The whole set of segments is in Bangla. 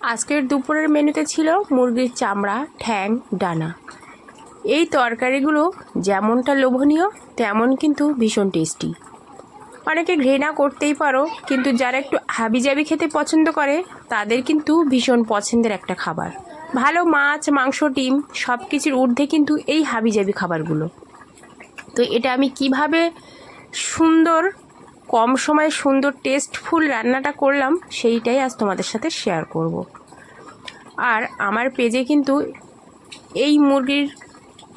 আজকের দুপুরের মেনুতে ছিল মুরগির চামড়া, ঠ্যাং, ডানা। এই তরকারিগুলো যেমনটা লোভনীয়, তেমন কিন্তু ভীষণ টেস্টি। অনেকে ঘৃণা করতেই পারো, কিন্তু যারা একটু হাবিজাবি খেতে পছন্দ করে, তাদের কিন্তু ভীষণ পছন্দের একটা খাবার। ভালো মাছ, মাংস, ডিম সব কিছুর ঊর্ধ্বে কিন্তু এই হাবিজাবি খাবারগুলো। তো এটা আমি কীভাবে সুন্দর কম সময়ে সুন্দর টেস্টফুল রান্নাটা করলাম, সেইটাই আজ তোমাদের সাথে শেয়ার করব। আর আমার পেজে কিন্তু এই মুরগির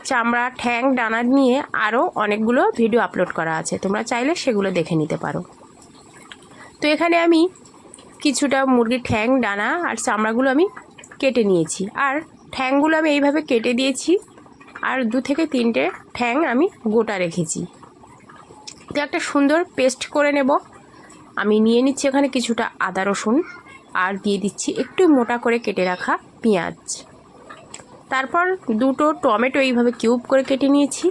চামড়া, ঠ্যাং ডানা নিয়ে আরও অনেকগুলো ভিডিও আপলোড করা আছে। তোমরা চাইলে সেগুলো দেখে নিতে পারো। তো এখানে আমি কিছুটা মুরগির ঠ্যাং, ডানা আর চামড়াগুলো আমি কেটে নিয়েছি। আর ঠ্যাংগুলো আমি এইভাবে কেটে দিয়েছি। আর দু থেকে তিনটে ঠ্যাং আমি গোটা রেখেছি। একটা সুন্দর পেস্ট করে নেব। আমি নিয়ে নিচ্ছি এখানে কিছুটা আদা, রসুন আর দিয়ে দিচ্ছি একটু মোটা করে কেটে রাখা পেঁয়াজ। তারপর দুটো টমেটো এইভাবে কিউব করে কেটে নিয়েছি।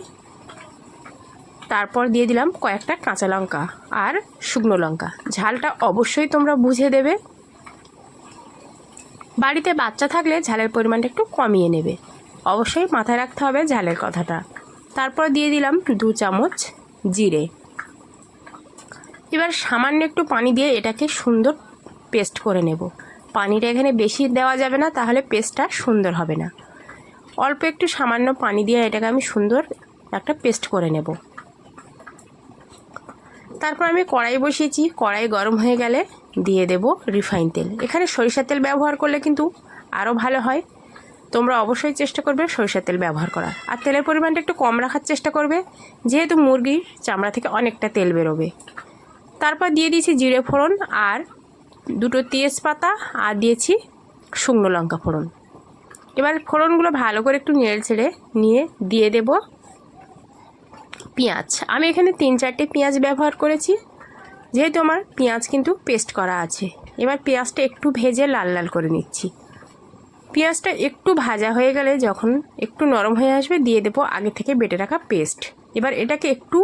তারপর দিয়ে দিলাম কয়েকটা কাঁচা লঙ্কা আর শুকনো লঙ্কা। ঝালটা অবশ্যই তোমরা বুঝে দেবে। বাড়িতে বাচ্চা থাকলে ঝালের পরিমাণটা একটু কমিয়ে নেবে। অবশ্যই মাথায় রাখতে হবে ঝালের কথাটা। তারপর দিয়ে দিলাম দু চামচ জিরে। এবার সামান্য একটু পানি দিয়ে এটাকে সুন্দর পেস্ট করে নেব। পানিটা এখানে বেশি দেওয়া যাবে না, তাহলে পেস্টটা সুন্দর হবে না। অল্প একটু সামান্য পানি দিয়ে এটাকে আমি সুন্দর একটা পেস্ট করে নেব। তারপর আমি কড়াই বসিয়েছি, কড়াই গরম হয়ে গেলে দিয়ে দেব রিফাইন তেল। এখানে সরিষার তেল ব্যবহার করলে কিন্তু আরও ভালো হয়। তোমরা অবশ্যই চেষ্টা করবে সরিষার তেল ব্যবহার করার। আর তেলের পরিমাণটা একটু কম রাখার চেষ্টা করবে, যেহেতু মুরগির চামড়া থেকে অনেকটা তেল বেরোবে। তারপর দিয়ে দিয়েছি জিরে ফোড়ন আর দুটো তেজপাতা আর দিয়েছি শুকনো লঙ্কা ফোড়ন। এবার ফোড়নগুলো ভালো করে একটু নেড়ে ছেড়ে নিয়ে দিয়ে দেব পেঁয়াজ। আমি এখানে তিন চারটে পেঁয়াজ ব্যবহার করেছি, যেহেতু আমার পেঁয়াজ কিন্তু পেস্ট করা আছে। এবার পেঁয়াজটা একটু ভেজে লাল লাল করে নিচ্ছি। পেঁয়াজটা একটু ভাজা হয়ে গেলে যখন একটু নরম হয়ে আসবে, দিয়ে দেবো আগে থেকে বেটে রাখা পেস্ট। এবার এটাকে একটু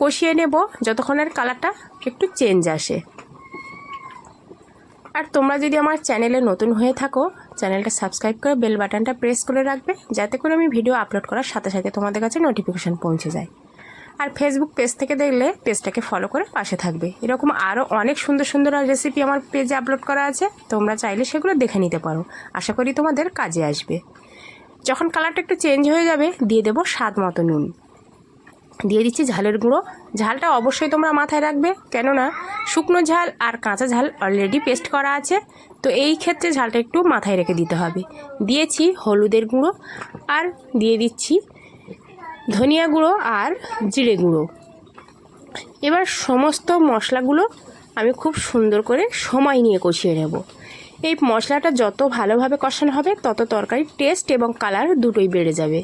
কষিয়ে নেব যতক্ষণের কালারটা একটু চেঞ্জ আসে। আর তোমরা যদি আমার চ্যানেলে নতুন হয়ে থাকো চ্যানেলটা সাবস্ক্রাইব করে বেল বাটনটা প্রেস করে রাখবে, যাতে করে আমি ভিডিও আপলোড করার সাথে সাথে তোমাদের কাছে নোটিফিকেশান পৌঁছে যায়। আর ফেসবুক পেজ থেকে দেখলে পেজটাকে ফলো করে পাশে থাকবে। এরকম আরও অনেক সুন্দর সুন্দর রেসিপি আমার পেজে আপলোড করা আছে। তোমরা চাইলে সেগুলো দেখে নিতে পারো। আশা করি তোমাদের কাজে আসবে। যখন কালারটা একটু চেঞ্জ হয়ে যাবে, দিয়ে দেবো স্বাদ মতো নুন। দিয়ে দিচ্ছি ঝালের গুঁড়ো। ঝালটা অবশ্যই তোমরা মাথায় রাখবে, কেননা শুকনো ঝাল আর কাঁচা ঝাল অলরেডি পেস্ট করা আছে। তো এই ক্ষেত্রে ঝালটা একটু মাথায় রেখে দিতে হবে। দিয়েছি হলুদের গুঁড়ো আর দিয়ে দিচ্ছি ধনিয়া গুঁড়ো আর জিরে গুঁড়ো। এবার সমস্ত মশলাগুলো আমি খুব সুন্দর করে সময় নিয়ে কষিয়ে নেব। এই মশলাটা যত ভালোভাবে কষানো হবে, তত তরকারির টেস্ট এবং কালার দুটোই বেড়ে যাবে।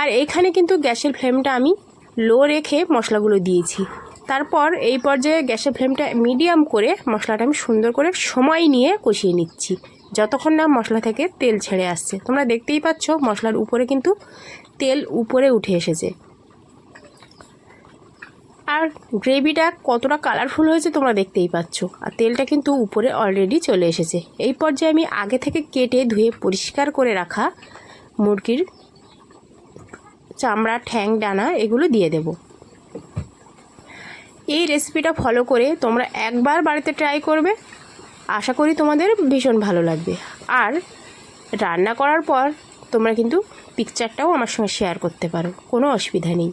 আর এইখানে কিন্তু গ্যাসের ফ্লেমটা আমি লো রেখে মশলাগুলো দিয়েছি। তারপর এই পর্যায়ে গ্যাসের ফ্লেমটা মিডিয়াম করে মশলাটা আমি সুন্দর করে সময় নিয়ে কষিয়ে নিচ্ছি। যতক্ষণ না মশলা থেকে তেল ছেড়ে আসছে। তোমরা দেখতেই পাচ্ছ মশলার উপরে কিন্তু তেল উপরে উঠে এসেছে। আর গ্রেভিটা কতটা কালারফুল হয়েছে তোমরা দেখতেই পাচ্ছ। আর তেলটা কিন্তু উপরে অলরেডি চলে এসেছে। এই পর্যায়ে আমি আগে থেকে কেটে ধুয়ে পরিষ্কার করে রাখা মুরগির চামড়া, ঠ্যাং, ডানা এগুলো দিয়ে দেব। এই রেসিপিটা ফলো করে তোমরা একবার বাড়িতে ট্রাই করবে। আশা করি তোমাদের ভীষণ ভালো লাগবে। আর রান্না করার পর তোমরা কিন্তু পিকচারটাও আমার সঙ্গে শেয়ার করতে পারো, কোনো অসুবিধা নেই।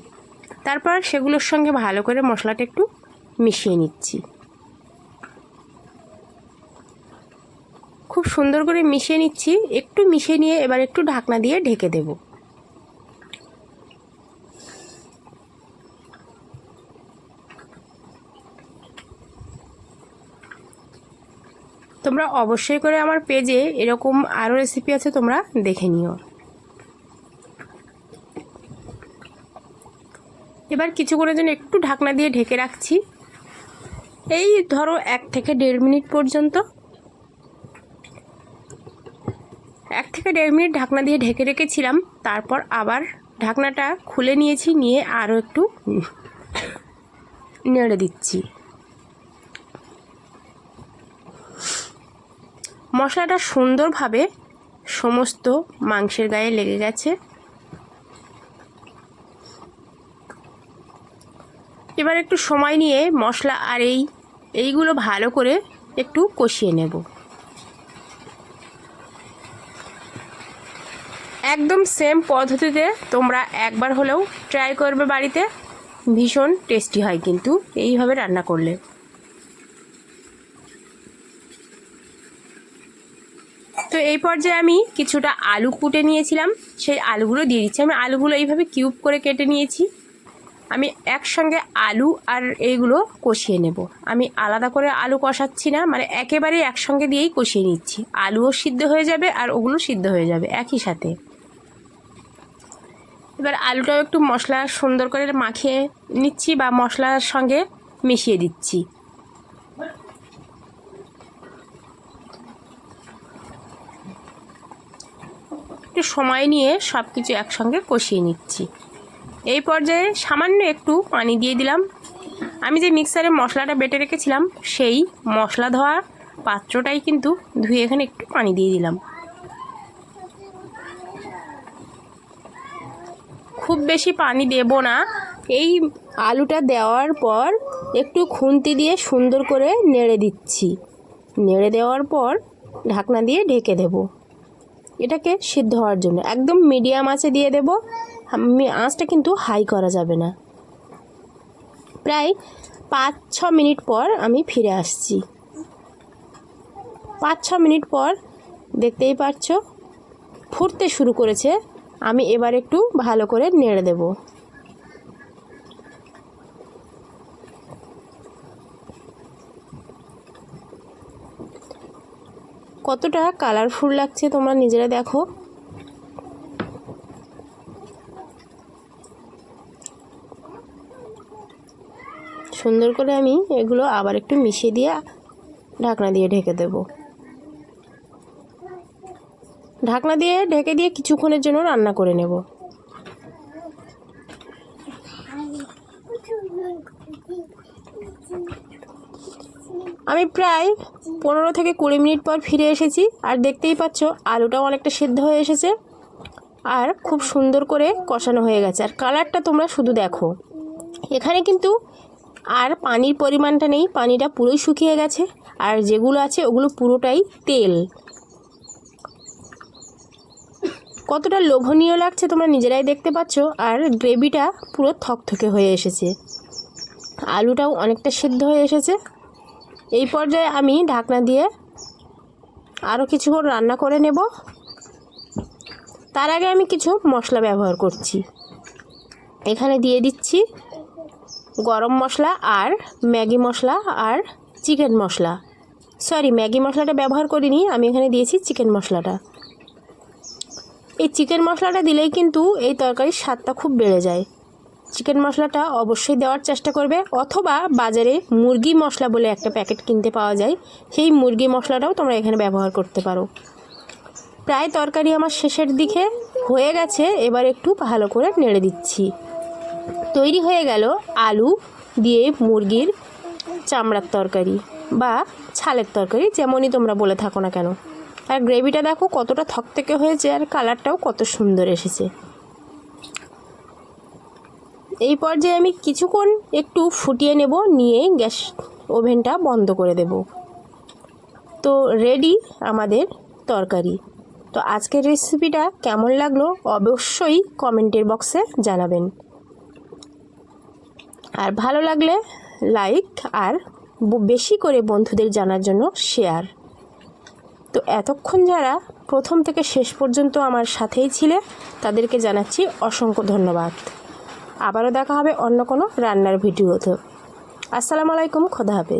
তারপর সেগুলোর সঙ্গে ভালো করে মশলাটা একটু মিশিয়ে নিচ্ছি। খুব সুন্দর করে মিশিয়ে নিচ্ছি, একটু মিশিয়ে নিয়ে এবার একটু ঢাকনা দিয়ে ঢেকে দেবো। তোমরা অবশ্যই করে আমার পেজে এরকম আরও রেসিপি আছে তোমরা দেখে নিও। এবার কিছুক্ষণের জন্য একটু ঢাকনা দিয়ে ঢেকে রাখছি। এই ধরো এক থেকে দেড় মিনিট পর্যন্ত। এক থেকে দেড় মিনিট ঢাকনা দিয়ে ঢেকে রেখেছিলাম, তারপর আবার ঢাকনাটা খুলে নিয়েছি, নিয়ে আরও একটু নেড়ে দিচ্ছি। মশলাটা সুন্দরভাবে সমস্ত মাংসের গায়ে লেগে গেছে। এবার একটু সময় নিয়ে মশলা আর এই, এইগুলো ভালো করে একটু কষিয়ে নেব। একদম সেম পদ্ধতিতে তোমরা একবার হলেও ট্রাই করবে বাড়িতে। ভীষণ টেস্টি হয় কিন্তু, এইভাবে রান্না করলে। এই পর্যায়ে আমি কিছুটা আলু কুটে নিয়েছিলাম। সেই আলুগুলো দিয়ে দিচ্ছি। আমি আলুগুলো এইভাবে কিউব করে কেটে নিয়েছি। আমি একসঙ্গে আলু আর এইগুলো কষিয়ে নেব। আমি আলাদা করে আলু কষাচ্ছি না মানে একেবারেই একসঙ্গে দিয়েই কষিয়ে নিচ্ছি। আলুও সিদ্ধ হয়ে যাবে আর ওগুলো সিদ্ধ হয়ে যাবে একই সাথে। এবার আলুটাও একটু মশলা সুন্দর করে মাখিয়ে নিচ্ছি বা মশলার সঙ্গে মিশিয়ে দিচ্ছি। সময় নিয়ে সব কিছু একসঙ্গে কষিয়ে নিচ্ছি। এই পর্যায়ে সামান্য একটু পানি দিয়ে দিলাম। আমি যে মিক্সারে মশলাটা বেটে রেখেছিলাম, সেই মশলা ধোয়া পাত্রটাই কিন্তু ধুয়ে এখানে একটু পানি দিয়ে দিলাম। খুব বেশি পানি দেব না। এই আলুটা দেওয়ার পর একটু খুন্তি দিয়ে সুন্দর করে নেড়ে দিচ্ছি। নেড়ে দেওয়ার পর ঢাকনা দিয়ে ঢেকে দেব। এটাকে সিদ্ধ হওয়ার জন্য। একদম মিডিয়াম আঁচে দিয়ে দেব। আঁচটা কিন্তু হাই করা যাবে না। প্রায় পাঁচ, ছ মিনিট পর আমি ফিরে আসছি। পাঁচ, ছ মিনিট পর দেখতেই পাচ্ছ ফুটতে শুরু করেছে। আমি এবার একটু ভালো করে নেড়ে দেব। কতটা কালারফুল লাগছে তোমরা নিজেরা দেখো। সুন্দর করে আমি এগুলো আবার একটু মিশিয়ে দিয়ে ঢাকনা দিয়ে ঢেকে দেব। ঢাকনা দিয়ে ঢেকে দিয়ে কিছুক্ষণের জন্য রান্না করে নেব। আমি প্রায় পনেরো থেকে কুড়ি মিনিট পর ফিরে এসেছি, আর দেখতেই পাচ্ছ আলুটাও অনেকটা সিদ্ধ হয়ে এসেছে, আর খুব সুন্দর করে কষানো হয়ে গেছে। আর কালারটা তোমরা শুধু দেখো। এখানে কিন্তু আর পানির পরিমাণটা নেই, পানিটা পুরোই শুকিয়ে গেছে, আর যেগুলো আছে ওগুলো পুরোটাই তেল। কতটা লোভনীয় লাগছে তোমরা নিজেরাই দেখতে পাচ্ছ, আর গ্রেভিটা পুরো থকথকে হয়ে এসেছে। আলুটাও অনেকটা সিদ্ধ হয়ে এসেছে। এই পর্যায়ে আমি ঢাকনা দিয়ে আরও কিছুক্ষণ রান্না করে নেব। তার আগে আমি কিছু মশলা ব্যবহার করছি। এখানে দিয়ে দিচ্ছি গরম মশলা আর ম্যাগি মশলা আর চিকেন মশলা। সরি, ম্যাগি মশলাটা ব্যবহার করিনি, আমি এখানে দিয়েছি চিকেন মশলাটা। এই চিকেন মশলাটা দিলেই কিন্তু এই তরকারির স্বাদটা খুব বেড়ে যায়। চিকেন মশলাটা অবশ্যই দেওয়ার চেষ্টা করবে, অথবা বাজারে মুরগি মশলা বলে একটা প্যাকেট কিনতে পাওয়া যায়, সেই মুরগি মশলাটাও তোমরা এখানে ব্যবহার করতে পারো। প্রায় তরকারি আমার শেষের দিকে হয়ে গেছে, এবার একটু ভালো করে নেড়ে দিচ্ছি। তৈরি হয়ে গেল আলু দিয়ে মুরগির চামড়ার তরকারি, বা ছালের তরকারি, যেমনই তোমরা বলে থাকো না কেন। আর গ্রেভিটা দেখো কতটা থকথকে হয়েছে, আর কালারটাও কত সুন্দর এসেছে। এই পর্যায়ে আমি কিছুক্ষণ একটু ফুটিয়ে নেব, নিয়ে গ্যাস ওভেনটা বন্ধ করে দেব। তো রেডি আমাদের তরকারি। তো আজকের রেসিপিটা কেমন লাগল অবশ্যই কমেন্টের বক্সে জানাবেন। আর ভালো লাগলে লাইক আর বেশি করে বন্ধুদের জানার জন্য শেয়ার তো এতক্ষণ যারা প্রথম থেকে শেষ পর্যন্ত আমার সাথেই ছিলে, তাদেরকে জানাচ্ছি অসংখ্য ধন্যবাদ। আবারও দেখা হবে অন্য কোনো রান্নার ভিডিওতে। আসসালামু আলাইকুম খোদা হাফেজ।